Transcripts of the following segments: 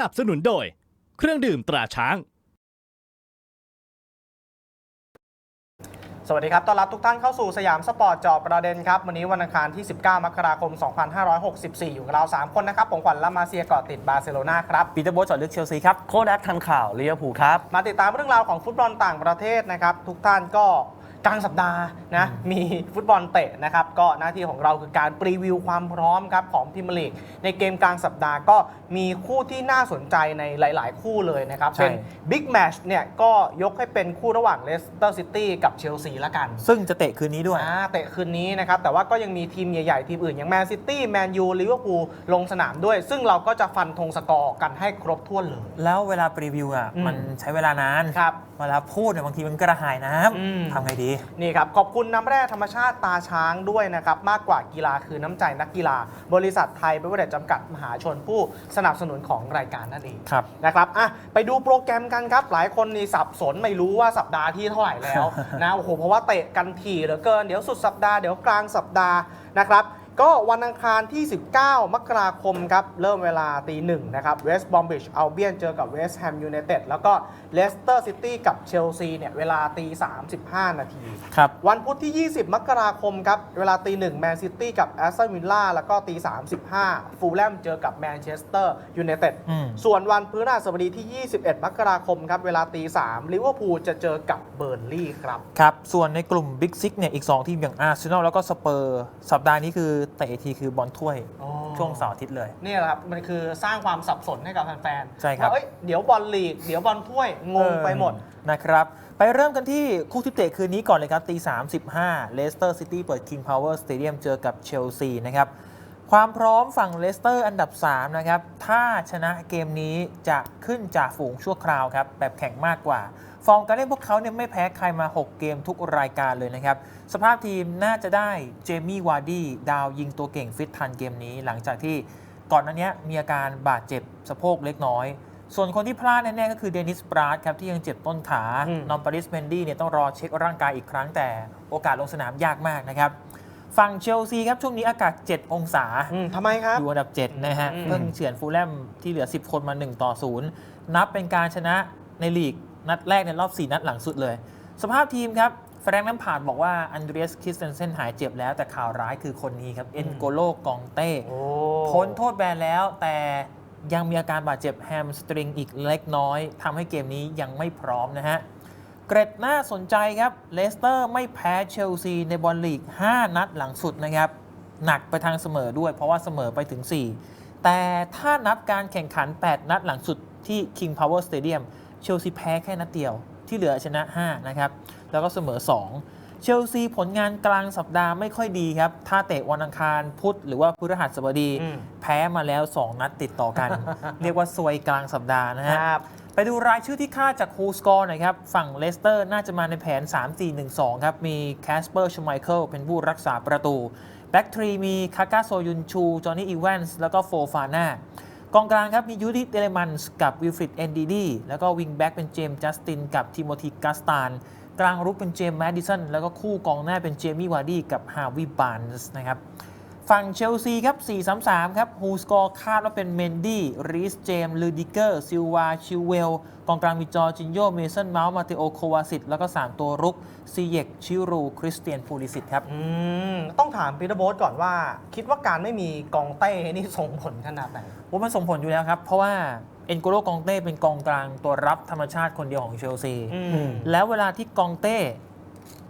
นับสนุนโดย เครื่องดื่มตราช้าง สวัสดีครับ ต้อนรับทุกท่านเข้าสู่สยามสปอร์ตเจอบประเด็นครับ วันนี้วันอังคารที่ 19 มกราคม 2564 อยู่กับเรา 3 คนนะครับ ผมขวัญลามาเซียเกาะติดบาร์เซโลนาครับ ปีเตอร์โบทจอดลึกเชลซีครับ โค้ดแอดทันข่าวลิเวอร์พูลครับ มาติดตามเรื่องราวของฟุตบอลต่างประเทศนะครับ ทุกท่านก็ กลางสัปดาห์นะมีฟุตบอลเตะนะครับก็หน้าที่ของเราคือการปรีวิวความพร้อมครับของพรีเมียร์ลีกในเกมกลางสัปดาห์ก็มีคู่ที่น่าสนใจในหลาย ๆ คู่เลยนะครับใช่เป็นบิ๊กแมชเนี่ยก็ยกให้เป็นคู่ระหว่างเลสเตอร์ซิตี้กับเชลซีละกัน ซึ่งจะเตะคืนนี้ด้วยอ่าเตะคืนนี้นะครับแต่ว่าก็ยังมีทีมใหญ่ ๆ ทีมอื่น อย่างแมนซิตี้แมนยูลิเวอร์พูลลงสนามด้วย ซึ่งเราก็จะฟันธงสกอร์กันให้ครบถ้วนเลย แล้วเวลาปรีวิวอะอืมมันใช้เวลานานครับ เวลาพูดเนี่ยบางทีมันกระหายน้อืมำทำไงดี นี่ครับ ขอบคุณน้ำแร่ธรรมชาติตาช้างด้วยนะครับ มากกว่ากีฬาคือน้ำใจนักกีฬา บริษัทไทยเบเวอร์เดจจำกัดมหาชนผู้สนับสนุนของรายการนั่นเอง ครับ นะครับอะไปดูโปรแกรมกันครับ หลายคนนี่สับสนไม่รู้ว่าสัปดาห์ที่เท่าไหร่แล้ว นะโอ้โหเพราะว่าเตะกันถี่เหลือเกิน เดี๋ยวสุดสัปดาห์เดี๋ยวกลางสัปดาห์นะครับ ก็วันอังคารที่ 19 มกราคมครับ เริ่มเวลาตีหนึ่งนะครับเวสต์บอมบิชอัลเบียนเจอกับเวสต์แฮมยูไนเต็ดแล้วก็ เลสเตอร์ซิตี้กับเชลซีเนี่ยเวลาตี 35 นาที ครับ วันพุธที่ 20 มกราคมครับ เวลาตีหนึ่งแมนซิตี้กับแอสตันวิลล่าแล้วก็ตี 35 ฟูลแลมเจอกับแมนเชสเตอร์ยูไนเต็ดอืม ส่วนวันพฤหัสบดีที่ 21 มกราคมครับ เวลาตี3ลิเวอร์พูลจะเจอกับเบอร์นลี่ครับ ครับ ส่วนในกลุ่มบิ๊กซิกเนี่ย อีก 2 ทีมอย่างอาร์เซนอลแล้วก็สเปอร์ สัปดาห์นี้คือเตะอีกทีคือบอลถ้วย ช่วงเสาร์อาทิตย์เลยนี่แหละครับ มันคือสร้างความสับสนให้กับแฟนๆใช่ครับว่าเอ้ยเดี๋ยวบอลลีก เดี๋ยวบอลถ้วยงงไปหมด นะครับ ไปเริ่มกันที่คู่ที่เตะคืนนี้ก่อนเลยครับตี35เลสเตอร์ซิตี้เปิด King Power Stadium เจอกับเชลซีนะครับ ความพร้อมฝั่งเลสเตอร์อันดับ 3 นะครับ ถ้าชนะเกมนี้จะขึ้นจากฝูงชั่วคราวครับ แบบแข่งมากกว่า ฟอร์มการเล่นพวกเขาเนี่ยไม่แพ้ใครมา 6 เกมทุกรายการเลยนะครับ สภาพทีมน่าจะได้เจมี่วาร์ดี้ดาวยิงตัวเก่งฟิตทันเกมนี้ หลังจากที่ก่อนหน้านี้มีอาการบาดเจ็บสะโพกเล็กน้อย ส่วนคนที่พลาดแน่ๆก็คือเดนิสปราดครับที่ยังเจ็บต้นขาอืมนอมปาริสเมนดี้เนี่ยต้องรอเช็คร่างกายอีกครั้งแต่โอกาสลงสนามยากมากนะครับ ฝั่งเชลซีครับช่วงนี้อากาศ 7 องศาอืมทำไมครับ อยู่อันดับ 7 นะฮะอืมเพิ่งเฉือนฟูลแลมที่เหลือ 10 คนมา 1 ต่อ 0 นับเป็นการชนะในลีกนัดแรกในรอบ 4 นัดหลังสุดเลย สภาพทีมครับแฟรงค์น้ำผาดบอกว่าอันเดรียสคริสเตนเซนหายเจ็บแล้วแต่ข่าวร้ายคือคนนี้ครับเอ็นโกโลกองเต้โอ้พ้นโทษแบนแล้วแต่ ยังมีอาการบาดเจ็บแฮมสตริงอีกเล็กน้อยทำให้เกมนี้ยังไม่พร้อมนะฮะ เกร็ดน่าสนใจครับเลสเตอร์ไม่แพ้เชลซีในบอลลีก 5 นัดหลังสุดนะครับ หนักไปทางเสมอด้วยเพราะว่าเสมอไปถึง 4 แต่ถ้านับการแข่งขัน 8 นัดหลังสุดที่ King Power Stadium เชลซีแพ้แค่นัดเดียวที่เหลือชนะ 5 นะครับ แล้วก็เสมอ 2 เชลซีผลงานกลางสัปดาห์ไม่ค่อยดีครับ ถ้าเตะวันอังคารพุธหรือว่าพฤหัสบดีอืมแพ้มาแล้ว 2 นัดติดต่อกัน เรียกว่าซวยกลางสัปดาห์นะคฮะรับไปดูรายชื่อที่คาดจากฮูสกอร์หน่อยครับ ฝั่งเลสเตอร์น่าจะมาในแผน 3-4-1-2 ครับ มีแคสเปอร์ชไมเคิลเป็นผู้รักษาประตู แบ็กทรีมีคากาโซยุนชู จอห์นนี่อีแวนส์แล้วก็โฟฟาน่ากองกลางครับ มียูริเดเลมันส์กับวิลฟริดเอนดีดีแล้วก็วิงแบ็กเป็นเจมส์จัสตินกับทิโมธีกัสตาน กลางรุกเป็นเจมส์แมดดิสันแล้วก็คู่กองหน้าเป็นเจมี่วาร์ดี้กับฮาวิบานส์นะครับ ฝั่งเชลซีครับ 4-3-3 ครับฮูสกอร์คาดว่าเป็นเมนดี้รีสเจมลูดิเกอร์ ซิลวา ชิวเวล กองกลางมีจอร์จินโย เมสันเมาส์ มาเตโอ โควาสิต แล้วก็ 3 ตัวรุก ซีเยก ชิรู คริสเตียนพูลิสิตครับ อืม ต้องถามปีเตอร์โบ๊ทก่อนว่า คิดว่าการไม่มีกองเต้นี่ส่งผลขนาดไหนว่ามันส่งผลอยู่แล้วครับ เพราะว่าเอ็นโกโลกองเต้เป็นกองกลางตัวรับธรรมชาติคนเดียวของเชลซีอืมแล้วเวลาที่กองเต้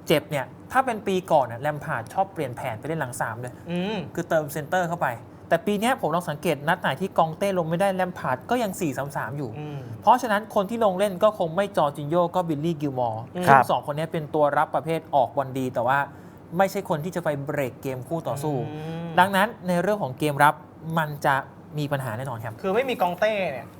เจ็บเนี่ย ถ้าเป็นปีก่อนน่ะแลมพาร์ดชอบเปลี่ยนแผนไปเล่นหลังสามเลยอืมคือเติมเซนเตอร์เข้าไป แต่ปีเนี้ยผมลองสังเกตนัดไหนที่กองเต้ลงไม่ได้แลมพาร์ดก็ยัง 4-3-3 อยู่ อืม เพราะฉะนั้นคนที่ลงเล่นก็คงไม่จอร์จินโยก็บิลลี่กิลมอร์อืมซึ่คงรับสองคนนี้เป็นตัวรับประเภทออกบอลดี แต่ว่าไม่ใช่คนที่จะไปเบรกเกมคู่ต่อสู้อืมดังนั้นในเรื่องของเกมรับมันจะมีปัญหาแน่นอนครับ คือไม่มีกองเต้เนี่ยเอ่อ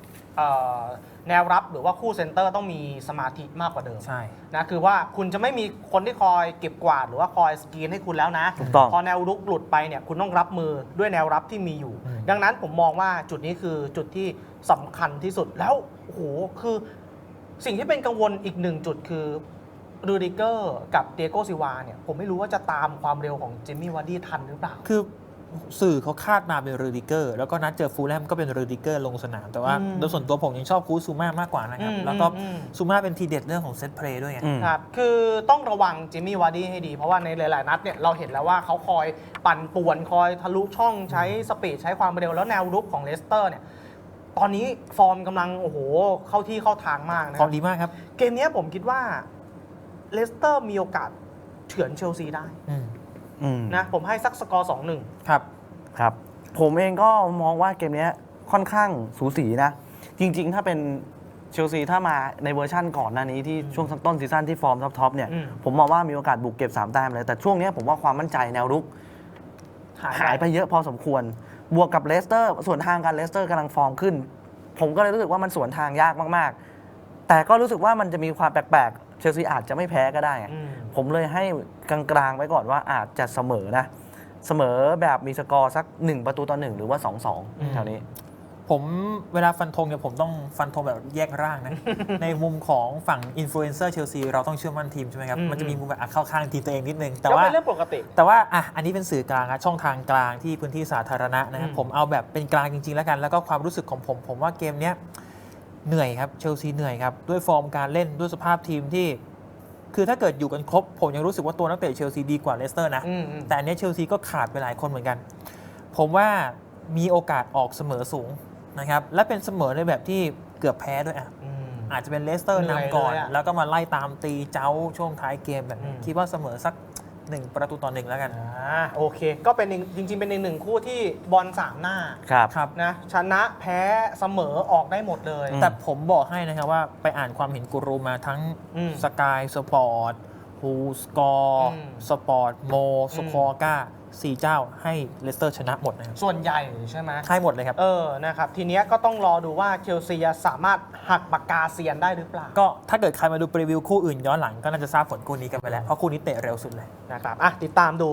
แนวรับหรือว่าคู่เซนเตอร์ต้องมีสมาธิมากกว่าเดิมใช่นะคือว่าคุณจะไม่มีคนที่คอยเก็บกวาดหรือว่าคอยสกรีนให้คุณแล้วนะ ถูกต้อง พอแนวรุกหลุดไปเนี่ยคุณต้องรับมือด้วยแนวรับที่มีอยู่อืมดังนั้นผมมองว่าจุดนี้คือจุดที่สำคัญที่สุดแล้วโอ้โหคือ สิ่งที่เป็นกังวลอีกหนึ่งจุดคือรูดิเกอร์กับเดียโกซิวาเนี่ยผมไม่รู้ว่าจะตามความเร็วของเจมี่วาร์ดี้ทันหรือเปล่า คือ สื่อเขาคาดมาเป็นเรดิเกอร์ แล้วก็นัดเจอฟูลแลมก็เป็นเรดิเกอร์ลงสนาม แต่ว่าอืมโดยส่วนตัวผมยังชอบคูซูมามากกว่านะครับอืมแล้วก็อืมซูมาเป็นทีเด็ดเรื่องของเซตเพลย์ด้วยไงอืมครับคือต้องระวังจิมมี่วาร์ดี้ให้ดี เพราะว่าในหลาย ๆ นัดเนี่ยเราเห็นแล้วว่าเขาคอยปั่นป่วนคอยทะลุช่องใช้สปีดใช้ความเร็วแล้วแนวรุกของเลสเตอร์เนี่ยตอนนี้ฟอร์มกำลังโอ้โหเข้าที่เข้าทางมากนะความดีมากครับ เกมเนี้ยผมคิดว่าเลสเตอร์มีโอกาสเฉือนเชลซีได้ อืมอืม นะผมให้สักสกอร์สองหนึ่งครับ ครับ ผมเองก็มองว่าเกมเนี้ยค่อนข้างสูสีนะ จริงๆ ถ้าเป็นเชลซีถ้ามาในเวอร์ชั่นก่อนหน้านี้ที่ช่วงต้นซีซั่นที่ฟอร์มท็อปๆเนี่ย อืม ผมมองว่ามีโอกาสบุกเก็บ 3 แต้มเลย แต่ช่วงเนี้ยผมว่าความมั่นใจแนวรุก หายไปเยอะพอสมควร บวกกับเลสเตอร์ส่วนทางกันเลสเตอร์กำลังฟอร์มขึ้น ผมก็เลยรู้สึกว่ามันสวนทางยากมาก ๆ แต่ก็รู้สึกว่ามันจะมีความแปลกๆ เชลซีอาจจะไม่แพ้ก็ได้ไงอืมผมเลยให้กลางๆไว้ก่อนว่าอาจจะเสมอนะ เสมอแบบมีสกอร์สัก 1 ประตูต่อ1หรือว่า 2-2แถวนี้ ผมเวลาฟันธงเนี่ยผมต้องฟันธงแบบแยกร่างนะ ในมุมของฝั่งอินฟลูเอนเซอร์เชลซีเราต้องเชื่อมั่นทีมใช่ไหมครับอืมมันจะมีมุมแบบอะเข้าข้างทีมตัวเองนิดนึง แต่ก็ว่าเป็นเรื่องปกติ แต่ว่าอะอันนี้เป็นสื่อกลางอะช่องทางกลางที่พื้นที่สาธารณะนะครับอืมผมเอาแบบเป็นกลางจริงๆแล้วกัน แล้วก็ความรู้สึกของผม ผมว่าเกมเนี้ย เหนื่อยครับเชลซีเหนื่อยครับด้วยฟอร์มการเล่นด้วยสภาพทีมที่ คือถ้าเกิดอยู่กันครบ ผมยังรู้สึกว่าตัวนักเตะเชลซีดีกว่าเลสเตอร์นะอืมอืมแต่อันเนี้ยเชลซีก็ขาดไปหลายคนเหมือนกัน ผมว่ามีโอกาสออกเสมอสูงนะครับและเป็นเสมอในแบบที่เกือบแพ้ด้วยอะอืมอาจจะเป็นเลสเตอร์เหนื่อยนำก่อนเลยอะแล้วก็มาไล่ตามตีเจ้าช่วงท้ายเกมแบบนี้อืมคิดว่าเสมอสัก หนึ่งประตูต่อหนึ่งแล้วกัน อ่าโอเค ก็เป็นอีกจริง ๆ เป็นอีกหนึ่งคู่ที่บอลสามหน้าครับ ครับ นะชนะแพ้เสมอออกได้หมดเลย อืม แต่ผมบอกให้นะครับว่าไปอ่านความเห็นกูรูมาทั้งอืมสกายสปอร์ต ฮูสกอร์ อืมสปอร์ต โมสคอร์ก้าสี่เจ้าให้เลสเตอร์ชนะหมดนะครับส่วนใหญ่ใช่ไหมให้หมดเลยครับ เออนะครับทีเนี้ยก็ต้องรอดูว่าเชลซีสามารถหักปากกาเซียนได้หรือเปล่า ก็ถ้าเกิดใครมาดูรีวิวคู่อื่นย้อนหลังก็น่าจะทราบผลคู่นี้กันไปแล้ว เพราะคู่นี้เตะเร็วสุดเลย นะครับ อะ ติดตามดู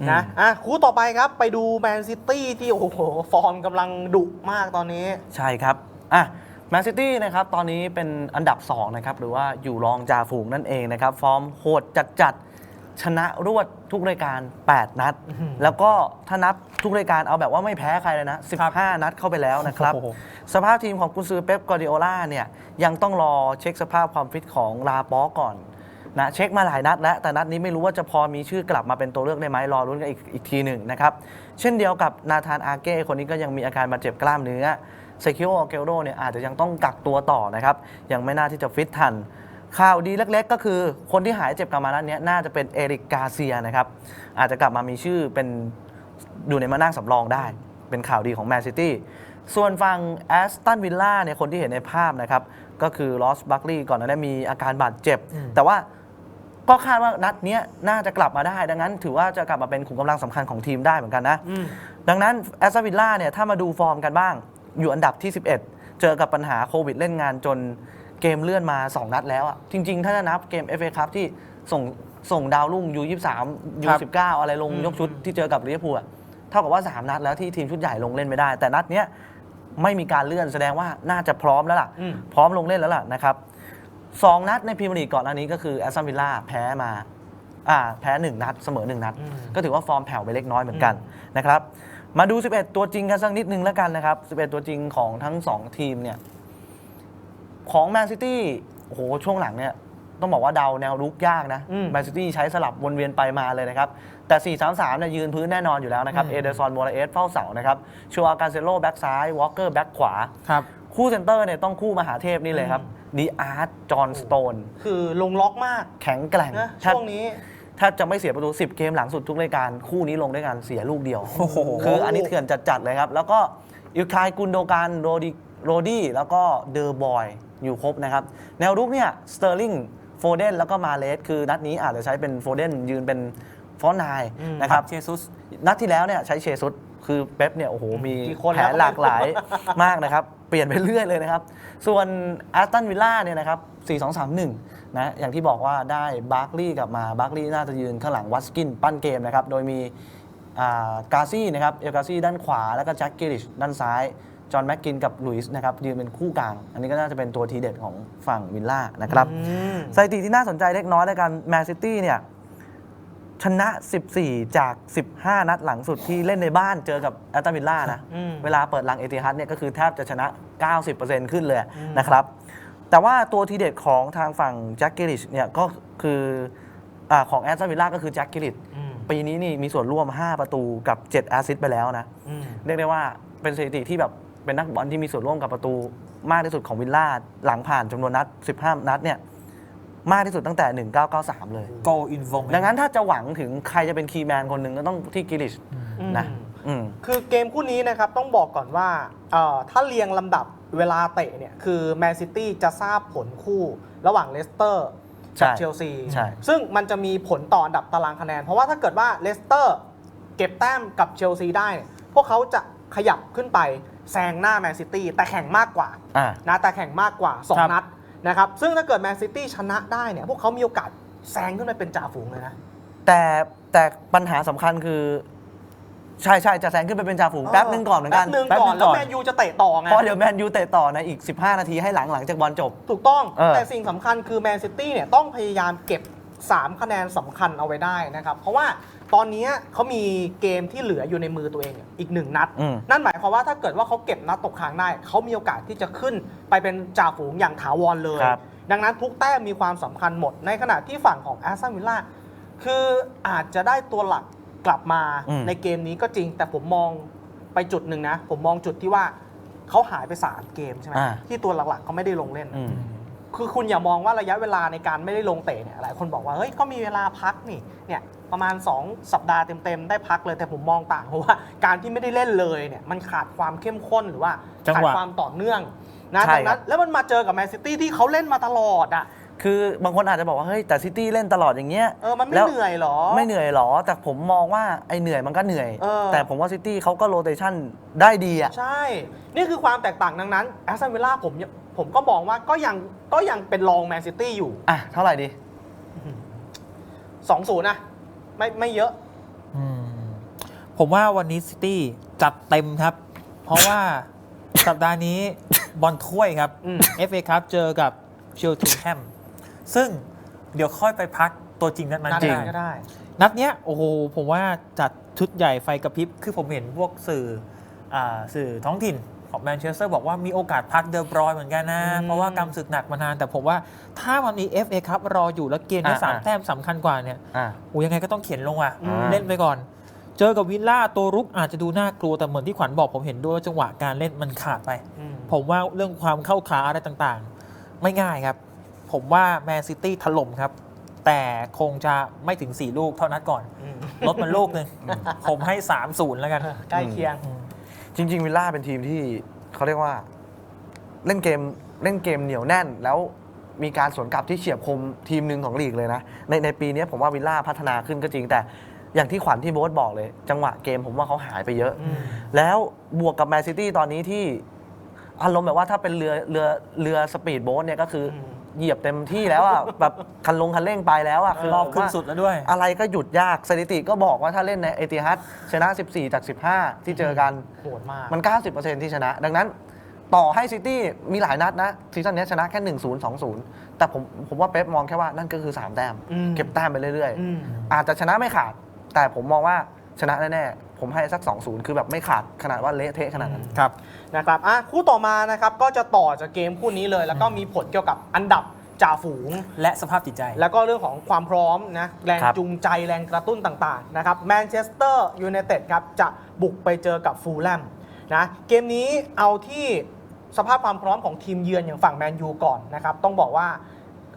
อืมนะ อะ คู่ต่อไปครับ ไปดูแมนซิตี้ที่ โอ้โห ฟอร์มกำลังดุมากตอนนี้ ใช่ครับ อะ แมนซิตี้นะครับตอนนี้เป็นอันดับ2นะครับหรือว่าอยู่รองจ่าฝูงนั่นเองนะครับ ฟอร์มโหดจัดๆ ชนะรวดทุกรายการ 8 นัดอื้อหือแล้วก็ถ้านับทุกรายการเอาแบบว่าไม่แพ้ใครเลยนะ 15 นัดเข้าไปแล้วนะครับโอ้โหสภาพทีมของกุนซือเป๊ปกวาร์ดิโอลาเนี่ยยังต้องรอเช็คสภาพความฟิตของลาปอก่อนนะเช็คมาหลายนัดแล้ว แต่นัดนี้ไม่รู้ว่าจะพอมีชื่อกลับมาเป็นตัวเลือกได้ไหมรอรุ้นกันอีกอีกทีหนึ่งนะครับ เช่นเดียวกับนาธานอาเก้คนนี้ก็ยังมีอาการบาดเจ็บกล้ามเนื้อ เซคิโอเกลโดเนี่ยอาจจะยังต้องกักตัวต่อนะครับ ยังไม่น่าที่จะฟิตทัน ข่าวดีเล็กๆ ก็คือคนที่หายเจ็บกลับมานัดเนี้ยน่าจะเป็นเอริกกาเซียนะครับ อาจจะกลับมามีชื่อเป็นอยู่ในมานั่งสำรองได้ เป็นข่าวดีของแมนซิตี้ส่วนฝั่งแอสตันวิลล่าเนี่ยคนที่เห็นในภาพนะครับ ก็คือลอสบัคลีย์ก่อนหน้านี้มีอาการบาดเจ็บอืมแต่ว่าก็คาดว่านัดเนี้ยน่าจะกลับมาได้ ดังนั้นถือว่าจะกลับมาเป็นขุมกำลังสำคัญของทีมได้เหมือนกันนะอืมดังนั้นแอสตันวิลล่าเนี่ยถ้ามาดูฟอร์มกันบ้าง อยู่อันดับที่ 11 เจอกับปัญหาโควิดเล่นงานจนเกมเลื่อนมา 2 นัดแล้วอะจริง ๆ ถ้าจะนับเกม FA คัพที่ส่งส่งดาวรุ่ง U23 U19 อะไรลงอืมยกชุดที่เจอกับลิเวอร์พูลอะเท่ากับว่า 3 นัดแล้วที่ทีมชุดใหญ่ลงเล่นไม่ได้ แต่นัดเนี้ยไม่มีการเลื่อนแสดงว่าน่าจะพร้อมแล้วล่ะอืมพร้อมลงเล่นแล้วล่ะนะครับสองนัดในพรีเมียร์ลีกก่อนหน้านี้ก็คือแอสตันวิลล่าแพ้มาอ่าแพ้หนึ่งนัดเสมอหนึ่งนัดอืมก็ถือว่าฟอร์มแผ่วไปเล็กน้อยเหมือนกันนะครับ มาดู 11 ตัวจริงกันสักนิดนึงแล้วกันนะครับ 11 ตัวจริงของทั้ง 2 ทีมเนี่ย ของแมนซิตี้โอ้โห ช่วงหลังเนี่ย ต้องบอกว่าเดาแนวรุกยากนะอืมแมนซิตี้ใช้สลับวนเวียนไปมาเลยนะครับ แต่ 4-3-3 เนี่ยยืนพื้นแน่นอนอยู่แล้วนะครับอืมเอเดอร์ซอนโมราเอสเฝ้าเสานะครับ ชัวการเซโลแบ็กซ้ายวอลเกอร์แบ็กขวา ครับ คู่เซนเตอร์เนี่ยต้องคู่มหาเทพนี่เลยครับดีอาร์ตจอห์นสโตน คือลงล็อกมาก แข็งแกร่งนะถ้าช่วงนี้ ถ้าจะไม่เสียประตู10 เกมหลังสุดทุกรายการคู่นี้ลงด้วยกันเสียลูกเดียวโอ้โหคืออันนี้เถื่อนจัดๆเลยครับ แล้วก็อิลคายกุนโดการโรดิโรดี้แล้วก็เดอร์บอยอยู่ครบนะครับ แนวรุกเนี่ยสเตอร์ลิงโฟเดนแล้วก็มาเลสคือนัดนี้อาจจะใช้เป็นโฟเดนยืนเป็นฟอนนายอืมนะครับเชซุสนัดที่แล้วเนี่ยใช้เชซุสคือเป๊ปเนี่ยโอ้โหมีกี่คนแผแล้วนหลากหลายมากนะครับ เปลี่ยนไปเรื่อยเลยนะครับ ส่วนแอสตันวิลล่าเนี่ยนะครับ 4-2-3-1 นะอย่างที่บอกว่าได้บาร์คลีย์กลับมาบาร์คลีย์น่าจะยืนข้างหลังวัตสกินปั้นเกมนะครับโดยมีอ่ากาซี่นะครับเอลกาซี่ด้านขวาแล้วก็แจ็คกิริชด้านซ้ายจอห์นแม็กกินกับลุยส์นะครับยืนเป็นคู่กลาง อันนี้ก็น่าจะเป็นตัวทีเด็ดของฝั่งวิลล่านะครับอืมสถิติที่น่าสนใจเล็กน้อยในการแมนซิตี้เนี่ยชนะ 14 จาก 15 นัดหลังสุดที่เล่นในบ้านเจอกับแอตตันวิลล่านะอืมเวลาเปิดลังเอติฮัดเนี่ยก็คือแทบจะชนะ 90%ขึ้นเลยอืมนะครับ แต่ว่าตัวทีเด็ดของทางฝั่งแจ็คกิลิชเนี่ยก็คืออาของแอตตันวิลล่าก็คือแจ็คกิลิชอืมปีนี้นี่มีส่วนร่วม 5 ประตูกับ 7 แอสซิสต์ไปแล้วนะอืมเรียกได้ว่าเป็นสถิติที่แบบเป็นนักบอลที่มีส่วนร่วมกับประตูมากที่สุดของวิลล่าหลังผ่านจำนวนนัด 15 นัดเนี่ยมากที่สุดตั้งแต่ 1993 เลย โกอินวงดังนั้นถ้าจะหวังถึงใครจะเป็นคีย์แมนคนหนึ่งก็ต้องที่กิลิชนะอืมอืมคือเกมคู่นี้นะครับต้องบอกก่อนว่าเอ่อถ้าเรียงลำดับ เวลาเตะเนี่ยคือแมนซิตี้จะทราบผลคู่ระหว่างเลสเตอร์กับใช่เชลซีใช่ซึ่งมันจะมีผลต่ออันดับตารางคะแนน เพราะว่าถ้าเกิดว่าเลสเตอร์เก็บแต้มกับเชลซีได้เนี่ยพวกเขาจะขยับขึ้นไปแซงหน้าแมนซิตี้แต่แข่งมากกว่าอ่านะแต่แข่งมากกว่าครับ2นัดนะครับซึ่งถ้าเกิดแมนซิตี้ชนะได้เนี่ยพวกเขามีโอกาสแซงขึ้นไปเป็นจ่าฝูงเลยนะแต่แต่ปัญหาสำคัญคือ ใช่ใช่จะแซงขึ้นไปเป็นจ่าฝูงแป๊บนึงก่อนเหมือนกันแป๊บนึงแป๊บก่นึอนงแล้วก่อนแมนยูจะเตะต่อไงเพราะเดี๋ยวแมนยูเตะต่อในอีก 15 นาทีให้หลังหลังจากบอลจบ ถูกต้องเออแต่สิ่งสำคัญคือแมนซิตี้เนี่ยต้องพยายามเก็บ 3 คะแนนสำคัญเอาไว้ได้นะครับ เพราะว่าตอนนี้เขามีเกมที่เหลืออยู่ในมือตัวเองเนี่ยอีกหนึ่งนัดอืมนั่นหมายความว่าถ้าเกิดว่าเขาเก็บนัดตกค้างได้ เขามีโอกาสที่จะขึ้นไปเป็นจ่าฝูงอย่างถาวรเลยครับดังนั้นทุกแต้มมีความสำคัญหมด ในขณะที่ฝั่งของแอสตันวิลล่าคืออาจจะได้ตัวหลัก กลับมาอืม ในเกมนี้ก็จริง แต่ผมมองไปจุดหนึ่งนะ ผมมองจุดที่ว่าเขาหายไป 3 เกมใช่ไหมอ่า ที่ตัวหลักๆเขาไม่ได้ลงเล่น อืม คือคุณอย่ามองว่าระยะเวลาในการไม่ได้ลงเตะเนี่ยหลายคนบอกว่าเฮ้ยก็มีเวลาพักนี่เนี่ยประมาณ 2 สัปดาห์เต็มๆได้พักเลยแต่ผมมองต่างเพราะว่า การที่ไม่ได้เล่นเลยเนี่ยมันขาดความเข้มข้นหรือว่าจังขาดหวะความต่อเนื่องนะใช่ดังนั้ครันบแล้วมันมาเจอกับแมนซิตี้ที่เขาเล่นมาตลอดอะ คือบางคนอาจจะบอกว่าเฮ้ยแต่ซิตี้เล่นตลอดอย่างเงี้ยเออมันไม่แล้วเหนื่อยเหรอ ไม่เหนื่อยหรอ แต่ผมมองว่าไอ้เหนื่อยมันก็เหนื่อย เออ แต่ผมว่าซิตี้เขาก็โรเตชันได้ดีอะ ใช่ นี่คือความแตกต่างดังนั้นแอสตันวิลล่าผมยังผมก็มองว่าก็ยังก็ยังเป็นรองแมนซิตี้อยู่อะ เท่าไหร่ดี2-0นะไม่ไม่เยอะ อืมผมว่าวันนี้ซิตี้จัดเต็มครับ เพราะว่า สัปดาห์นี้บอลถ้วยครับ อืม FA ครับเจอกับเชลทิงแฮม ซึ่งเดี๋ยวค่อยไปพักตัวจริงนัดนั้นนัดก็ไหนได้ก็ได้ นัดเนี้ยโอ้โหผมว่าจัดชุดใหญ่ไฟกระพริบ คือผมเห็นพวกสื่ออาสื่อท้องถิ่นของแมนเชสเตอร์บอกว่ามีโอกาสพักเดอบรอยน์เหมือนกันนะ อืม เพราะว่ากำศึกหนักมานาน แต่ผมว่าถ้ามันมี FA ครับรออยู่แล้วเกมได้อ่าสามอ่า แต้มสำคัญกว่าเนี่ยอะโอ้ยังไงก็ต้องเขียนลงอะอืม เล่นไปก่อน เจอกับวิลล่าตัวรุกอาจจะดูน่ากลัวแต่เหมือนที่ขวัญบอกผมเห็นด้วยว่าจังหวะการเล่นมันขาดไปอืมผมว่าเรื่องความเข้าขาอะไรต่างๆ ไม่ง่ายครับ ผมว่าแมนซิตี้ถล่มครับ แต่คงจะไม่ถึง 4 ลูกเท่านัดก่อนอืมลดมันลูกหนึ่งผมให้ 3-0 แล้วกัน ใกล้เคียง จริง ๆ วิลล่าเป็นทีมที่เขาเรียกว่า เล่นเกมเล่นเกมเหนียวแน่นแล้วมีการสวนกลับที่เฉียบคมทีมหนึ่งของลีกเลยนะ ในในปีนี้ผมว่าวิลล่าพัฒนาขึ้นก็จริง แต่อย่างที่ขวัญที่โบ๊ทบอกเลย จังหวะเกมผมว่าเขาหายไปเยอะอืมแล้วบวกกับแมนซิตี้ตอนนี้ที่อารมณ์แบบว่าถ้าเป็นเรือเรือเรือสปีดโบ๊ทเนี่ยก็คืออม เหยียบเต็มที่แล้วอะ แบบคันลงคันเร่งไปแล้วอะคือรอบผมขึ้นว่าสุดแล้วด้วย อะไรก็หยุดยากสถิติก็บอกว่าถ้าเล่นในเอติฮัดชนะ 14 จาก 15 ที่เจอกันโหดมากมัน 90%ที่ชนะ ดังนั้นต่อให้ซิตี้มีหลายนัดนะซีซั่นนี้ชนะแค่ 1 0 2 0 แต่ผมผมว่าเป๊ปมองแค่ว่านั่นก็คือ 3 แต้มอืมเก็บแต้มไปเรื่อยอืมๆอาจจะชนะไม่ขาด แต่ผมมองว่าชนะแน่ๆ ผมให้สัก 2-0 คือแบบไม่ขาดขนาดว่าเละเทะขนาดนั้นครับ นะครับอะคู่ต่อมานะครับก็จะต่อจากเกมคู่นี้เลย แล้วก็มีผลเกี่ยวกับอันดับจ่าฝูง และสภาพจิตใจ แล้วก็เรื่องของความพร้อมนะแรงครับ จูงใจแรงกระตุ้นต่างๆนะครับแมนเชสเตอร์ยูไนเต็ดครับจะบุกไปเจอกับฟูลแลมนะเกมนี้เอาที่สภาพความพร้อมของทีมเยือนอย่างฝั่งแมนยูก่อนนะครับต้องบอกว่า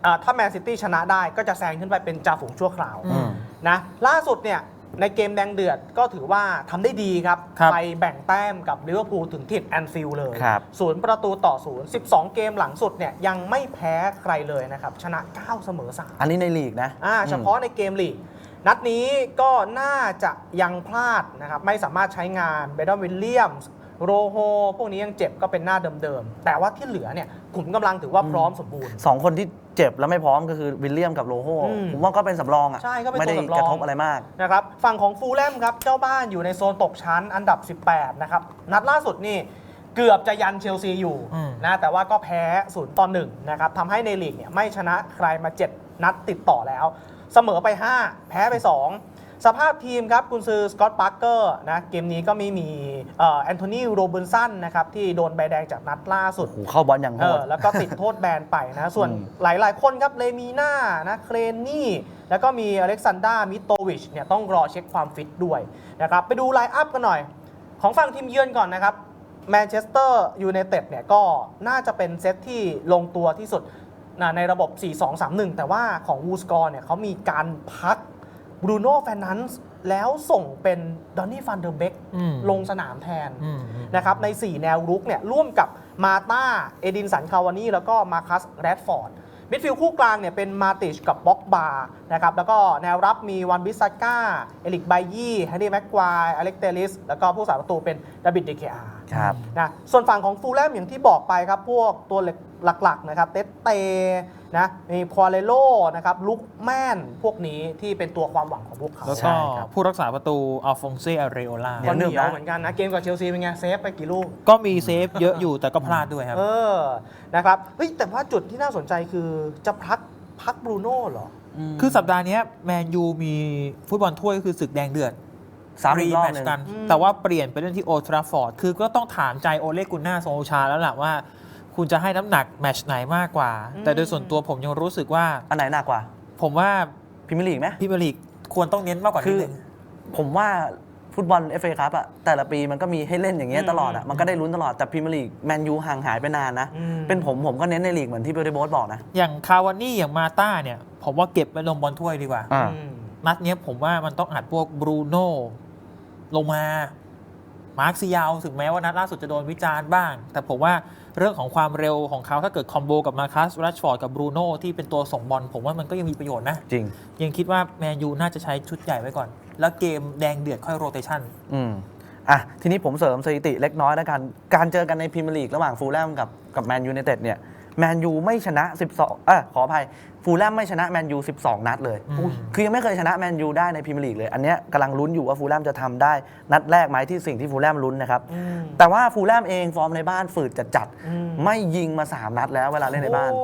อ่าถ้าแมนซิตี้ชนะได้ก็จะแซงขึ้นไปเป็นจ่าฝูงชั่วคราว อืม นะล่าสุดเนี่ย ในเกมแดงเดือดก็ถือว่าทำได้ดีครับ ครับไปแบ่งแต้มกับลิเวอร์พูลถึงถิ่นแอนฟิลด์เลยครับ ศูนย์ประตูต่อศูนย์12 เกมหลังสุดเนี่ยยังไม่แพ้ใครเลยนะครับ ชนะ 9 เสมอ3 อันนี้ในลีกนะอ่าเฉพาะในเกมลีกนัดนี้ก็น่าจะยังพลาดนะครับ ไม่สามารถใช้งานเบดอนวิลเลียมส์โรโฮพวกนี้ยังเจ็บก็เป็นหน้าเดิมๆ แต่ว่าที่เหลือเนี่ยขุมกำลังถือว่าพร้อมสมบูรณ์ สองคนที่ เจ็บแล้วไม่พร้อมก็คือวิลเลียมกับโลโฮอืมผมว่าก็เป็นสำรองอะใช่ก็เป็นไม่ได้ตัวสำรอง กระทบอะไรมาก นะครับฝั่งของฟูลแลมครับ เจ้าบ้านอยู่ในโซนตกชั้นอันดับ 18 นะครับ นัดล่าสุดนี่เกือบจะยันเชลซีอยู่อืม นะแต่ว่าก็แพ้0ต่อ1นะครับทำให้ในลีกเนี่ยไม่ชนะใครมา 7 นัดติดต่อแล้ว เสมอไป 5 แพ้ไป 2 สภาพทีมครับกุนซือสกอตต์ปาร์เกอร์นะเกมนี้ก็ไม่มีเอ่อแอนโทนีโรบินสันนะครับที่โดนใบแดงจากนัดล่าสุดโอ้โหเข้าบอลอย่างโหเอดอแล้วก็ติดโทษแบนไปนะส่วนอืมหลายๆ คนครับเลมีน่านะเครนนี่ แล้วก็มีอเล็กซานดรามิโตวิชเนี่ยต้องรอเช็คความฟิตด้วยนะครับไปดูไลน์อัพกันหน่อย ของฝั่งทีมเยือนก่อนนะครับแมนเชสเตอร์ยูไนเต็ดเนี่ยก็น่าจะเป็นเซตที่ลงตัวที่สุดนะในระบบ 4-2-3-1 แต่ว่าของวูสกอร์เนี่ยเขามีการพัก บรูโน่แฟนนันส์แล้วส่งเป็นดอนนี่ฟันเดอร์เบกอืมลงสนามแทนอืมนะครับใน 4 แนวรุกเนี่ยร่วมกับมาตาเอดินสันคาวานี่แล้วก็มาคัสแรดฟอร์ดมิดฟิลด์คู่กลางเนี่ยเป็นมาติชกับบ็อกบาร์นะครับแล้วก็แนวรับมีวันบิสซาก้า เอลิกไบยี่แฮร์รี่แม็กควายอเล็กเตลิส แล้วก็ผู้สาประตูเป็นดาบิดเดเคอาครับนะส่วนฝั่งของฟูลแลมอย่างที่บอกไปครับ พวกตัว หลักๆนะครับเตเตนะมีควาเลโลนะครับลุกแมนพวกนี้ที่เป็นตัวความหวังของพวกเขาแล้วใช่ก็ครับผู้รักษาประตูอัลฟองเซอาเรโอลาเดี๋ก็ยวเหหนึ่นีงยวนะเหมือนกันนะ เกมกับเชลซีเป็นไงเซฟไปกี่ลูก ก็มีเซฟเยอะอยู่แต่ก็พลาดด้วยครับ เออนะครับเฮ้ยแต่ว่าจุดที่น่าสนใจคือจะพักพักบรูโน่เหรอ คือสัปดาห์เนี้ยแมนยูมีฟุตบอลถ้วยก็คือศึกแดงเดือดสามอีรีกรอบแมหตช์นึ่งกันอืมแต่ว่าเปลี่ยนไปเล่นที่โอทราฟอร์ด คือก็ต้องถามใจโอเลกุนนาโซลชาร์แล้วล่ะว่า คุณจะให้น้ำหนักแมตช์ไหนมากกว่าแต่โดยส่วนตัวผมยังรู้สึกว่า อันไหนหนักกว่าผมว่าพรีเมียร์ลีกไหมพรีเมียร์ลีกควรต้องเน้นมากกว่าคืนิดอนึง ผมว่าฟุตบอลเอฟเอครับอะแต่ละปีมันก็มีให้เล่นอย่างเงี้ยอืมตลอดอะมันก็ได้ลุ้นตลอดแต่พรีเมียร์ลีกแมนยูห่างหายไปนานนะ อืม เป็นผมผมก็เน้นในลีกเหมือนที่เบลเดโบสบอกนะอย่างคาวานี่อย่างมาต้าเนี่ย ผมว่าเก็บไปลงบอลถ้วยดีกว่าอ่าอืมนัดเนี้ยผมว่ามันต้องอัดพวกบรูโน่ลงมา มาร์คซิยาวถึงแม้ว่านัดล่าสุดจะโดนวิจารณ์บ้าง แต่ผมว่าเรื่องของความเร็วของเขาถ้าเกิดคอมโบกับมาคัสแรชฟอร์ดกับบรูโน่ที่เป็นตัวส่งบอลผมว่ามันก็ยังมีประโยชน์นะ จริง ยังคิดว่าแมนยูน่าจะใช้ชุดใหญ่ไว้ก่อน แล้วเกมแดงเดือดค่อยโรเตชันอืมอะทีนี้ผมเสริมสถิติเล็กน้อยแล้วกัน การเจอกันในพรีเมียร์ลีกระหว่างฟูลแลมกับกับแมนยูไนเต็ดเนี่ย แมนยูไม่ชนะ 12เออขออภัยฟูลแลมไม่ชนะแมนยู12 นัดเลย อืม คือยังไม่เคยชนะแมนยูได้ในพรีเมียร์ลีกเลย อันเนี้ยกำลังลุ้นอยู่ว่าฟูลแลมจะทำได้นัดแรกไหมที่สิ่งที่ฟูลแลมลุ้นนะครับ อืม แต่ว่าฟูลแลมเองฟอร์มในบ้านฝืดจัดจัดๆอืม ไม่ยิงมา 3 นัดแล้วเวลาเล่นในบ้าน โอ้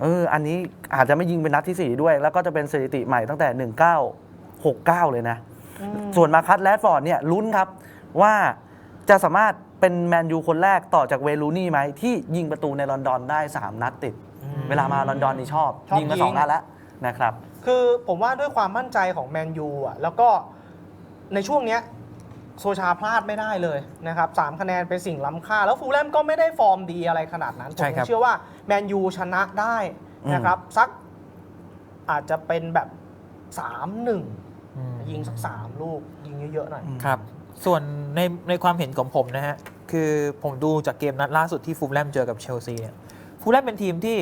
เออ อันนี้อาจจะไม่ยิงเป็นนัดที่ 4 ด้วย แล้วก็จะเป็นสถิติใหม่ตั้งแต่ 1969 เลยนะ อืม ส่วนมาคัตแรดฟอร์ดเนี่ยลุ้นครับว่าจะสามารถ เป็นแมนยูคนแรกต่อจากเวลูนี่ไหมที่ยิงประตูในลอนดอนได้ 3 นัดติด เวลามาลอนดอนนี่ชอบ ชอบยิงมายิง2นัดแล้วนะครับ คือผมว่าด้วยความมั่นใจของแมนยูอะแล้วก็ในช่วงเนี้ยโซชาพลาดไม่ได้เลยนะครับสามคะแนนเป็นสิ่งล้ำค่า แล้วฟูลแลมก็ไม่ได้ฟอร์มดีอะไรขนาดนั้นผมใช่ครับ เชื่อว่าแมนยูชนะได้นะครับ สักอาจจะเป็นแบบ 3-1อืมยิงสัก 3 ลูก ยิงเยอะๆหน่อย ครับ ส่วนในในความเห็นของผมนะฮะ คือผมดูจากเกมนัดล่าสุดที่ฟูลแลมเจอกับเชลซีเนี่ยฟูลแลมเป็นทีมที่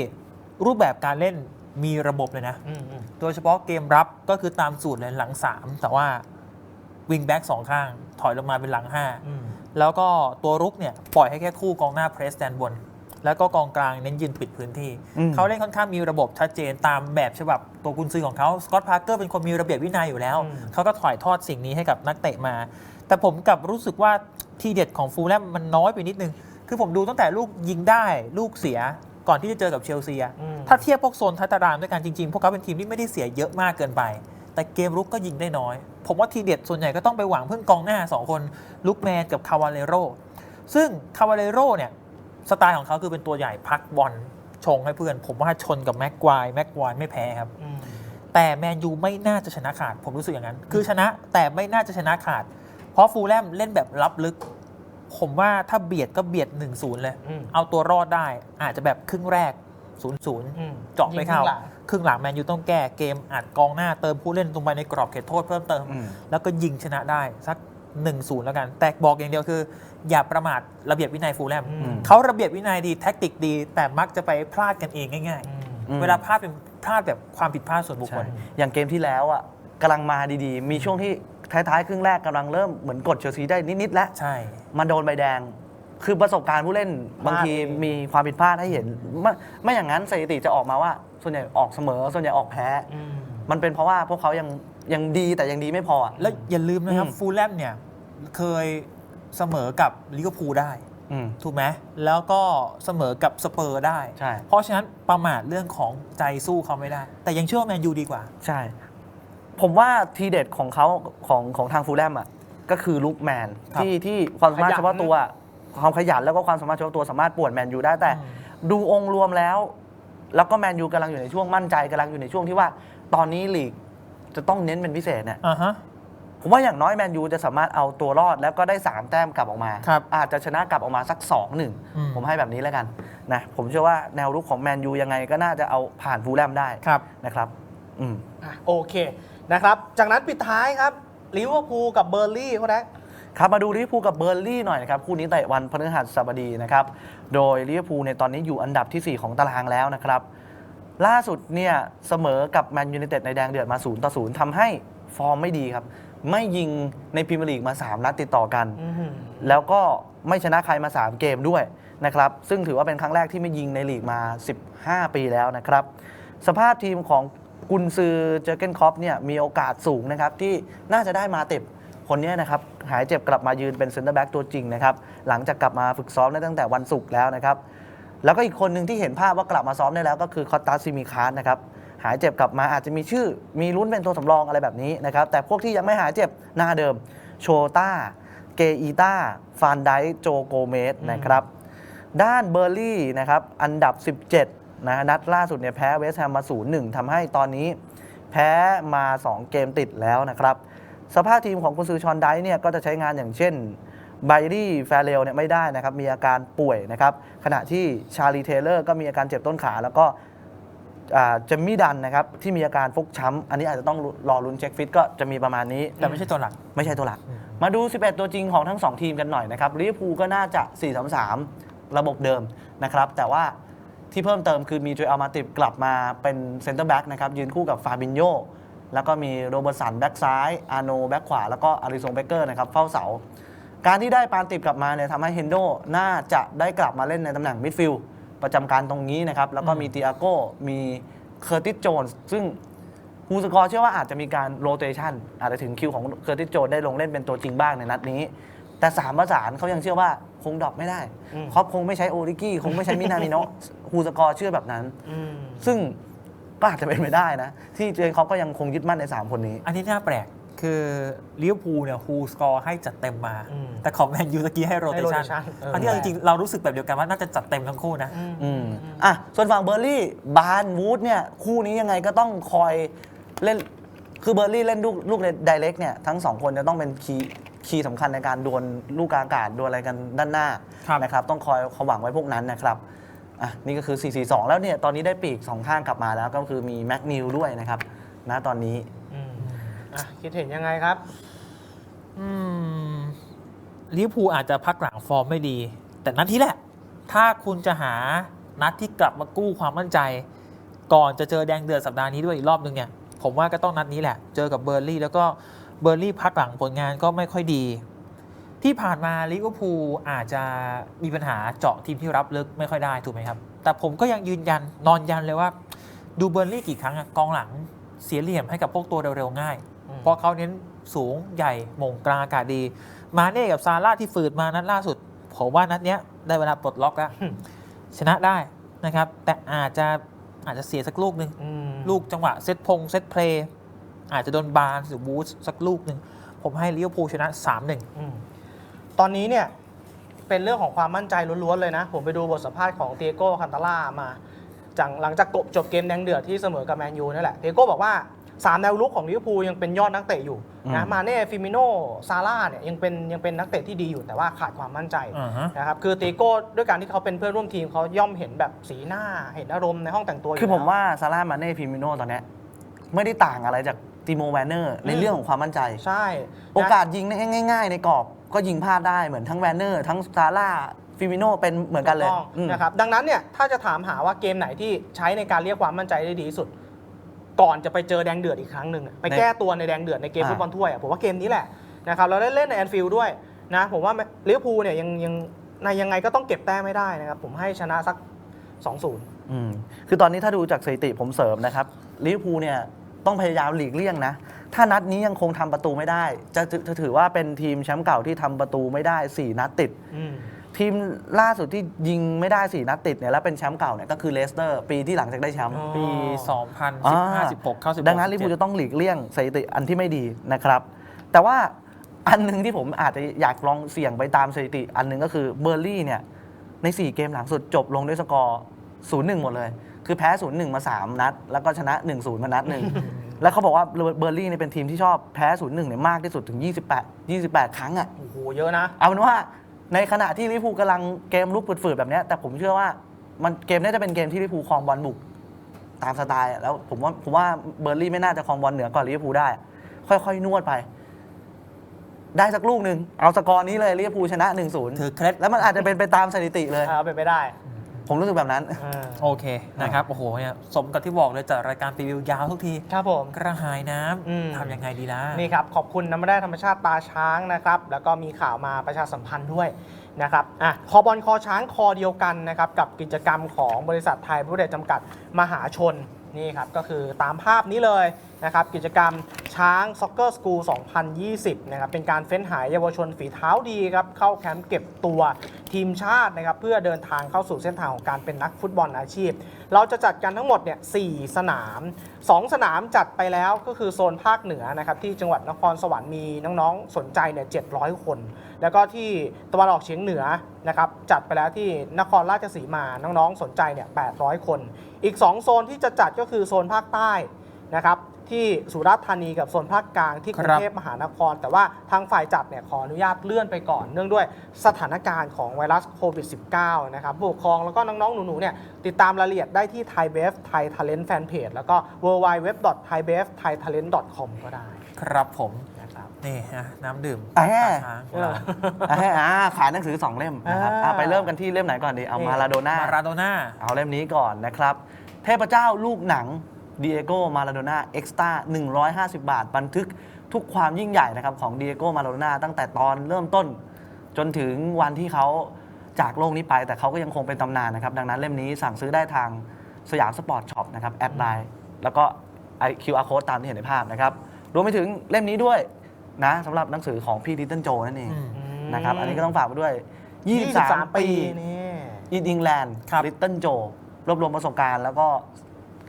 รูปแบบการเล่นมีระบบเลยนะ อืมอืมโดยเฉพาะเกมรับก็คือตามสูตรเลยหลัง 3 แต่ว่าวิงแบ็กสองข้าง ถอยลงมาเป็นหลัง อืม5 แล้วก็ตัวรุกเนี่ย ปล่อยให้แค่คู่กองหน้าเพรสแดนบน แล้วก็กองกลางเน้นยืนปิดพื้นที่ อืม เขาเล่นค่อนข้างมีระบบชัดเจนตามแบบฉบับตัวกุนซือของเขาสกอตต์พาร์เกอร์เป็นคนมีระเบียบวินัยอยู่แล้วอืมเขาก็ถ่ายทอดสิ่งนี้ให้กับนักเตะมา แต่ผมกลับรู้สึกว่าทีเด็ดของฟูลแลมมันน้อยไปนิดนึง คือผมดูตั้งแต่ลูกยิงได้ลูกเสียก่อนที่จะเจอกับเชลซีอะอืม ถ้าเทียบพวกโซนท้ายตารางด้วยกันจริงๆ พวกเขาเป็นทีมที่ไม่ได้เสียเยอะมากเกินไป แต่เกมรุกก็ยิงได้น้อย ผมว่าทีเด็ดส่วนใหญ่ก็ต้องไปหวังพึ่งกองหน้า 2 คนลุกแมนกับคาวาเลโรซึ่งคาวาเลโรเนี่ยสไตล์ของเขาคือเป็นตัวใหญ่พักบอลชงให้เพื่อน ผมว่าชนกับแม็กควายแม็กควายไม่แพ้ครับ อืม แต่แมนยูไม่น่าจะชนะขาด ผมรู้สึกอย่างนั้น คือชนะแต่ไม่น่าจะชนะขาดเพ ราะฟูลแลมเล่นแบบลับลึก ผมว่าถ้าเบียดก็เบียด 1-0 เลย อืมเอาตัวรอดได้ อาจจะแบบครึ่งแรก 0-0 อืมเจาะไม่เข้า ยิงข้างหลัง ครึ่งหลังแมนยูต้องแก้เกมอัดกองหน้าเติมผู้เล่นลงไปในกรอบเขตโทษเพิ่มเติม อืม แล้วก็ยิงชนะได้สัก 1-0 แล้วกัน แต่บอกอย่างเดียวคือ อย่าประมาทระเบียบวินัยฟูลแลมอืม เขาระเบียบวินัยดีแท็กติกดี แต่มักจะไปพลาดกันเองง่าย อืม อืม ๆ เวลาพลาดเป็นพลาดแบบความผิดพลาดส่วนบุคคใช่ล อย่างเกมที่แล้วอะกำลังมาดีๆ มีช่วงที่ ท้ายๆ ครึ่งแรกกำลังเริ่มเหมือนกดเชลซีได้นิด ๆ แล้วใช่มาโดนใบแดง คือประสบการณ์ผู้เล่นบางทีพลาดเองมีความผิดพลาดให้เห็น ไม่ไม่อย่างนั้นสถิติจะออกมาว่า ส่วนใหญ่ออกเสมอ ส่วนใหญ่ออกแพ้ อืมมันเป็นเพราะว่าพวกเขายังยังดีแต่ยังดีไม่พออะ แล้วอย่าลืมนะครับ อืม ฟูลแลมเนี่ย เคยเสมอกับลิเวอร์พูลได้ อืม ถูกไหมแล้วก็เสมอกับสเปอร์ได้ ใช่ เพราะฉะนั้นประมาทเรื่องของใจสู้เขาไม่ได้ แต่ยังเชื่อว่าแมนยูดีกว่า ใช่ ผมว่าทีเด็ดของเขาของของทางฟูลแลมอะก็คือลุกแมนครับที่ที่ความสามารถขยัน เฉพาะตัวความขยันแล้วก็ความสามารถเฉพาะตัวสามารถป่วนแมนยูได้แต่อืมดูองค์รวมแล้ว แล้วก็แมนยูกำลังอยู่ในช่วงมั่นใจกำลังอยู่ในช่วงที่ว่า ตอนนี้ลีกจะต้องเน้นเป็นพิเศษเนี่ย อ่าฮะ ผมว่าอย่างน้อยแมนยูจะสามารถเอาตัวรอดแล้วก็ได้ 3 แต้มกลับออกมา ครับอาจจะชนะกลับออกมาสัก 2 อืม 1 ผมให้แบบนี้แล้วกันนะผมเชื่อว่าแนวรุกของแมนยูยังไงก็น่าจะเอาผ่านฟูลแลมได้ครับนะครับ อืม อะโอเค นะครับ จากนั้นปิดท้ายครับลิเวอร์พูลกับเบอร์ลี่เขาแดกครับมาดูลิเวอร์พูลกับเบอร์ลี่หน่อยนะครับคู่นี้เตะวันพฤหัสบดีนะครับโดยลิเวอร์พูลในยตอนนี้อยู่อันดับทีสี่ 4 ของตารางแล้วนะครับล่าสุดเนี่ยเสมอกับแมนยูไนเต็ดในแดงเดือดมา0ต่อ0ทำให้ฟอร์มไม่ดีครับ ไม่ยิงในพรีเมียร์ลีกมา 3 นัดติดต่อกัน แล้วก็ไม่ชนะใครมา 3 เกมด้วยนะครับซึ่งถือว่าเป็นครั้งแรกที่ไม่ยิงในลีกมา 15 ปีแล้วนะครับสภาพทีมของ กุนซือเจอเกนคอปเนี่ยมีโอกาสสูงนะครับที่น่าจะได้มาเต็บคนนี้นะครับหายเจ็บกลับมายืนเป็นเซนเตอร์แบ็กตัวจริงนะครับหลังจากกลับมาฝึกซ้อมได้ตั้งแต่วันศุกร์แล้วนะครับแล้วก็อีกคนหนึ่งที่เห็นภาพว่ากลับมาซ้อมได้แล้วก็คือคอตตาซิมิคาร์นะครับหายเจ็บกลับมาอาจจะมีชื่อ มีลุ้นเป็นตัวสำรองอะไรแบบนี้นะครับแต่พวกที่ยังไม่หายเจ็บหน้าเดิม โชต้าเกอีต้าฟานไดโจโกเมสนะครับด้านเบอร์ลี่นะครับอันดับ 17 นะนัดล่าสุดเนี่ยแพ้เวสต์แฮมมา 0-1ทำให้ตอนนี้แพ้มา 2 เกมติดแล้วนะครับ สภาพทีมของกุนซือชอนไดเนี่ยก็จะใช้งานอย่างเช่นไบรี่แฟเรลเนี่ยไม่ได้นะครับ มีอาการป่วยนะครับ ขณะที่ชาลีเทเลอร์ก็มีอาการเจ็บต้นขา แล้วก็เจมมี่ดันนะครับ ที่มีอาการฟกช้ำ อันนี้อาจจะต้องรอลุ้นเช็คฟิตก็จะมีประมาณนี้ แต่ไม่ใช่ตัวหลัก ไม่ใช่ตัวหลักอืมมาดู 11 ตัวจริงของทั้ง 2 ทีมกันหน่อยนะครับลิเวอร์พูลก็น่าจะ 4-3-3 ระบบเดิมนะครับ แต่ว่า ที่เพิ่มเติมคือมีจอยอัลมาติบกลับมาเป็นเซนเตอร์แบ็กนะครับยืนคู่กับฟาบินโยแล้วก็มีโรเบิร์ตสันแบ็กซ้ายอาโนแบ็กขวา แล้วก็อาริซงเบเกอร์นะครับเฝ้าเสา การที่ได้ปานติบกลับมาเนี่ยทำให้เฮนโดน่าจะได้กลับมาเล่นในตำแหน่งมิดฟิลด์ประจำการตรงนี้นะครับ แล้วก็มีติอาโก้มีเคอร์ติสโจนส์ซึ่งฮูสกอร์เชื่อว่าอาจจะมีการโรเตชันอาจจะถึงคิวของเคอร์ติสโจนได้ลงเล่นเป็นตัวจริงบ้างในนัดนี้ แต่สามประสานเขายังเชื่อว่า คงดรอปไม่ได้อืม ครอปคงไม่ใช้โอริกี้คงไม่ใช้มินามิโนะฮูสกอร์เชื่อแบบนั้น อืมซึ่งก็อาจจะเป็นไปได้นะ ที่เจนเขาก็ยังคงยึดมั่นใน 3 คนนี้ อันนี้น่าแปลก คือลิเวอร์พูลเนี่ยฮูสกอร์ให้จัดเต็มมา อืมแต่ของแมนยูตะกี้ให้โรให้เตชัน rotation เอออั อันนี้เอาจริงๆ เรารู้สึกแบบเดียวกันว่าน่าจะจัดเต็มทั้งคู่นะ อืมอะส่วนฝั่งเบอร์ลี่บานวูดเนี่ยคู่นี้ยังไงก็ต้องคอยเล่นคือเบอร์ลี่เล่นลูกลูกไดเรกเนี่ยทั้งสองคนจะต้องเป็นคีย์ คีย์สำคัญในการดวลลูกกลางอากาศดวลอะไรกันด้านหน้าครับนะครับต้องคอยเขาหวังไว้พวกนั้นนะครับอะนี่ก็คือ 4-4-2 แล้วเนี่ยตอนนี้ได้ปีกสองข้างกลับมาแล้วก็คือมีแม็กนิวด้วยนะครับนะตอนนี้ อืมอะคิดเห็นยังไงครับ อืมลิเวอร์พูลอาจจะพักหลังฟอร์มไม่ดี แต่นัดที่แหละ ถ้าคุณจะหานัดที่กลับมากู้ความมั่นใจ ก่อนจะเจอแดงเดือดสัปดาห์นี้ด้วยอีกรอบนึงเนี่ย ผมว่าก็ต้องนัดนี้แหละ เจอกับเบอร์ลี่แล้วก็ เบอร์ลี่พักหลังผลงานก็ไม่ค่อยดี ที่ผ่านมาลิเวอร์พูลอาจจะมีปัญหาเจาะทีมที่รับลึกไม่ค่อยได้ถูกไหมครับ แต่ผมก็ยังยืนยันนอนยันเลยว่า ดูเบอร์ลี่กี่ครั้งอะกองหลังเสียเหลี่ยมให้กับพวกตัวเร็วๆง่ายอืมเพราะเขาเน้นสูงใหญ่หม่งกลางอากาศดี มาเน่กับซาร่าที่ฝืดมานัดล่าสุดผมว่านัดเนี้ยได้เวลาปลดล็อกแล้วชนะได้นะครับ แต่อาจจะอาจจะเสียสักลูกหนึ่งอืมลูกจังหวะเซตพงเซตเพลย์ อาจจะโดนบาร์หรือบูสสักลูกหนึ่งผมให้ลิเวอร์พูลชนะ 3-1 อืมตอนนี้เนี่ยเป็นเรื่องของความมั่นใจล้วนๆเลยนะ ผมไปดูบทสัมภาษณ์ของเตียโก้คันตาล่ามาจากหลังจากจบเกมแดงเดือดที่เสมอกับแมนยูนี่แหละเตียโก้บอกว่า 3 แนวลุกของลิเวอร์พูลยังเป็นยอดนักเตะอยู่นะอืมมาเน่ฟิมิโนซาร่าเนี่ยยังเป็นยังเป็นนักเตะที่ดีอยู่แต่ว่าขาดความมั่นใจอ่าฮะ นะครับคือเตียโก้ด้วยการที่เขาเป็นเพื่อนร่วมทีมเขาย่อมเห็นแบบสีหน้าเห็นอารมณ์ในห้องแต่งตัวยู่คือผมแล้ว ว่าซาร่ามาเน่พิมิโนตอนเนี้ยไม่ได้ต่างอะไรจาก ติโมแวนเนอร์ในอืมเรื่องของความมั่นใจ ใช่นะโอกาสยิงง่าย ๆ ในกรอบก็ยิงพลาดได้เหมือนทั้งแวนเนอร์ทั้งซาร่าฟิมิโนเป็นเหมือนกันเลยถูต้องอืมนะครับดังนั้นเนี่ยถ้าจะถามหาว่าเกมไหนที่ใช้ในการเรียกความมั่นใจได้ดีที่สุด ก่อนจะไปเจอแดงเดือดอีกครั้งหนึ่งอะไปแก้ตัวในแดงเดือดในเกมอ่าฟุตบอลถ้วยอะผมว่าเกมนี้แหละนะครับเราได้เล่นในแอนฟิลด์ด้วยนะผมว่าลิเวอร์พูลเนี่ยยังยังในยังไงก็ต้องเก็บแต้มไม่ได้นะครับผมให้ชนะสัก 2-0อืมคือตอนนี้ถ้าดูจากสถิติผมเสริมนะครับลิเวอร์พูลเนี่ย ต้องพยายามหลีกเลี่ยงนะ ถ้านัดนี้ยังคงทำประตูไม่ได้ จะจะจะถือว่าเป็นทีมแชมป์เก่าที่ทำประตูไม่ได้ 4 นัดติด อืม ทีมล่าสุดที่ยิงไม่ได้ 4 นัดติดเนี่ยแล้วเป็นแชมป์เก่าเนี่ยก็คือเลสเตอร์ปีที่หลังจากได้แชมป์อ๋อปี อ่า2015 16 เข้า 16 ดังนั้นลิเวอร์พูลจะต้องหลีกเลี่ยงสถิติอันที่ไม่ดีนะครับ แต่ว่าอันหนึงที่ผมอาจจะอยากลองเสี่ยงไปตามสถิติ อันหนึงก็คือเบอร์ลี่เนี่ยใน 4 เกมหลังสุดจบลงด้วยสกอร์ 0-1 หมดเลย คือแพ้ 0-1 มา 3 นัด แล้วก็ชนะ 1-0 มานัดหนึ่ง แล้วเขาบอกว่าเบอร์ลี่เนี่ยเป็นทีมที่ชอบแพ้0-1เนี่ยมากที่สุดถึง 28 28 ครั้งอะโอ้โหเยอะนะ เอาเป็นว่าในขณะที่ลิเวอร์พูลกำลังเกมลุกฝืดๆแบบเนี้ยแต่ผมเชื่อว่ามันเกมนี้จะเป็นเกมที่ลิเวอร์พูลครองบอลบุกตามสไตล์อะแล้วผมว่าผมว่าเบอร์ลี่ไม่น่าจะครองบอลเหนือกว่าลิเวอร์พูลได้ ค่อยๆ นวดไป ได้สักลูกหนึ่งเอาสกอร์นี้เลยลิเวอร์พูลชนะ1-0ถือเคล็ดแล้วมันอาจจะเป็นไปตามสถิติเลยเอาเป็นไปได้ ผมรู้สึกแบบนั้นเออโอเคนะครับโอ้โหเนี่ยสมกับที่บอกเลยจัดรายการรีวิวยาวทุกที ครับผม กระหายน้อืมำทำยังไงดีนะนี่ครับ ขอบคุณน้ำแร่ธรรมชาติตาช้างนะครับ แล้วก็มีข่าวมาประชาสัมพันธ์ด้วยนะครับอะคอบอลคอช้างคอเดียวกันนะครับ กับกิจกรรมของบริษัทไทยบริเดจจำกัดมหาชน นี่ครับก็คือตามภาพนี้เลยนะครับกิจกรรมช้างซ็อกเกอร์สกูล 2020 นะครับเป็นการเฟ้นหาเยาวชนฝีเท้าดีครับเข้าแคมป์เก็บตัวทีมชาตินะครับเพื่อเดินทางเข้าสู่เส้นทางของการเป็นนักฟุตบอลอาชีพ เราจะจัดกันทั้งหมดเนี่ยสสนาม 2 สนามจัดไปแล้วก็คือโซนภาคเหนือนะครับที่จังหวัดนครสวรรค์มีน้องๆ สนใจเนี่ยเจ็ดคน แล้วก็ที่ตะวันออกเฉียงเหนือนะครับจัดไปแล้วที่นครราชสีมาน้องๆ สนใจเนี่ย800 คน อีก 2 โซนที่จะจัดก็คือโซนภาคใต้นะครับ ที่สุราษฎร์ธานีกับโซนภาคกลางที่กรุคงรับเทพมหานคร แต่ว่าทางฝ่ายจัดเนี่ยขออนุญาตเลื่อนไปก่อน เนื่องด้วยสถานการณ์ของไวรัสโควิด -19 นะครับผู้ปกครองแล้วก็น้องๆ หนูๆเนี่ยติดตามรายละเอียดได้ที่ Thai b e f Thai Talent Fanpage แล้วก็ w w w t h a i b e f t h a i talent com ก็ได้ ครับผมนะครับนี่นะน้ำดื่มอ่าตาช้างของเราอะให้อ่าขายหนังสือ 2 เล่มนะครับอ่าอะไปเริ่มกันที่เล่มไหนก่อนดี เอานี่มาลาโดน่ามาราโดน่าเอาเล่มนี้ก่อนนะครับ เทพเจ้าลูกหนัง ดีเอโกมาลาโดน่าเอ็กซ์ต้า150 บาท บันทึกทุกความยิ่งใหญ่นะครับของดีเอโกมาลาโดน่าตั้งแต่ตอนเริ่มต้น จนถึงวันที่เขาจากโลกนี้ไป แต่เขาก็ยังคงเป็นตำนานนะครับ ดังนั้นเล่มนี้สั่งซื้อได้ทางสยามสปอร์ตช็อปนะครับแอดไลน์แล้วก็ไอคิวอาร์โค้ดตามที่เห็นในภาพนะครับรวมไปถึงเล่มนี้ด้วยนะสำหรับหนังสือของพี่ดิตเติ้ลโจนั่นเองอืมนะครับอันนี้ก็ต้องฝากไปด้วย 23 23ปีนี่อินอิงแลนด์ครับลิตเติ้ลโจรวบรวมประสบการณ์แล้วก็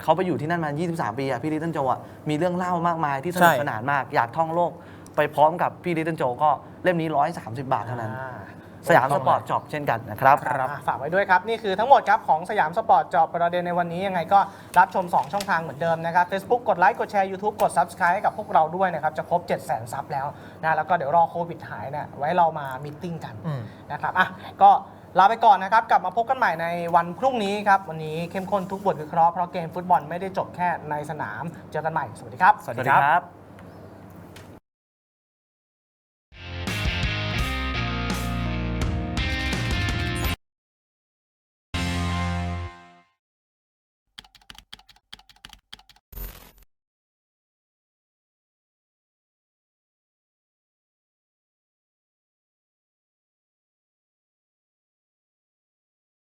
เขาไปอยู่ที่นั่นมา 23 ปีอะพี่ลิตเติ้ลโจอะมีเรื่องเล่ามากมายที่สนุกใช่สนานมาก อยากท่องโลก ไปพร้อมกับพี่ลิตเติ้ลโจก็เล่มนี้ 130 บาทเท่านั้นอ่าสยามสปอร์ตจอบเช่นกันนะครับ ครับอะฝากไว้ด้วยครับ นี่คือทั้งหมดครับของสยามสปอร์ตจอบประเด็นในวันนี้ยังไงก็รับชม 2 ช่องทางเหมือนเดิมนะครับ Facebook กดไลค์กดแชร์ YouTube กด Subscribe ให้กับพวกเราด้วยนะครับ จะครบ 7 0 0 0 0 0ซับแล้วนะแล้วก็เดี๋ยวรอโควิดหายเนี่ยไว้เรามามิทติ้งกันอืมนะครับอะก็ ลาไปก่อนนะครับ กลับมาพบกันใหม่ในวันพรุ่งนี้ครับ วันนี้เข้มข้นทุกบทวิเคราะห์เพราะเกมฟุตบอลไม่ได้จบแค่ในสนาม เจอกันใหม่ สวัสดีครับ สวัสดีครับ